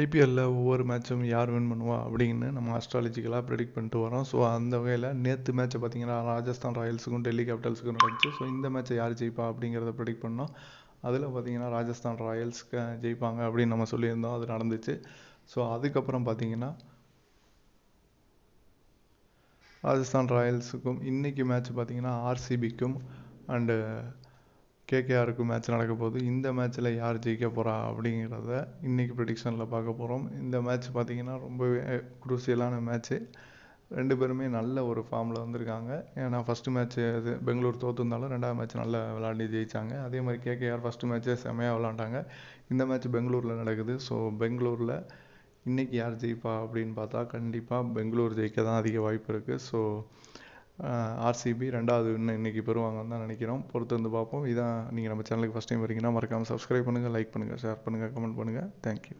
ஐபிஎல்லில் ஒவ்வொரு மேட்சும் யார் வின் பண்ணுவா அப்படின்னு நம்ம ஆஸ்ட்ராலஜிக்கலாக ப்ரெடிக்ட் பண்ணிட்டு வரோம். ஸோ அந்த வகையில் நேற்று மேட்ச்சை பார்த்தீங்கன்னா ராஜஸ்தான் ராயல்ஸுக்கும் டெல்லி கேபிட்டல்ஸுக்கும் நடந்துச்சு. ஸோ இந்த மேட்ச்சை யார் ஜெயிப்பா அப்படிங்கிறத ப்ரெடிக்ட் பண்ணோம். அதில் பார்த்தீங்கன்னா ராஜஸ்தான் ராயல்ஸ்க்கு ஜெயிப்பாங்க அப்படின்னு நம்ம சொல்லியிருந்தோம். அது நடந்துச்சு. ஸோ அதுக்கப்புறம் பார்த்தீங்கன்னா ராஜஸ்தான் ராயல்ஸுக்கும் இன்றைக்கி மேட்ச் பார்த்தீங்கன்னா ஆர்சிபிக்கும் அண்டு கேகேஆருக்கு மேட்ச் நடக்க போகுது இந்த மேட்ச்சில் யார் ஜெயிக்க போகிறா அப்படிங்கிறத இன்றைக்கி ப்ரிடிக்ஷனில் பார்க்க போகிறோம் இந்த மேட்ச் பார்த்திங்கன்னா ரொம்பவே குரூசியலான மேட்ச்சு ரெண்டு பேருமே நல்ல ஒரு ஃபார்மில் வந்திருக்காங்க. ஏன்னா ஃபஸ்ட்டு மேட்ச்சு இது பெங்களூர் தோற்றுருந்தாலும் ரெண்டாவது மேட்ச் நல்லா விளாண்டு ஜெயித்தாங்க அதே மாதிரி கேகேஆர் ஃபஸ்ட்டு மேட்ச்சே செமையாக விளாண்டாங்க இந்த மேட்ச் பெங்களூரில் நடக்குது. ஸோ பெங்களூரில் இன்றைக்கி யார் ஜெயிப்பா அப்படின்னு பார்த்தா கண்டிப்பாக பெங்களூர் ஜெயிக்க தான் அதிக வாய்ப்பு இருக்குது ஸோ ஆர்சிபி ரெண்டாவது இன்னும் இன்றைக்கி பெறுவாங்கன்னு தான் நினைக்கிறோம். பொறுத்து வந்து பார்ப்போம். இதான் நீங்கள் நம்ம சேனலுக்கு ஃபஸ்ட் டைம் வரீங்கன்னா மறக்காமல் சப்ஸ்கிரைப் பண்ணுங்கள் லைக் பண்ணுங்கள் ஷேர் பண்ணுங்கள் கமெண்ட் பண்ணுங்கள் தேங்க்யூ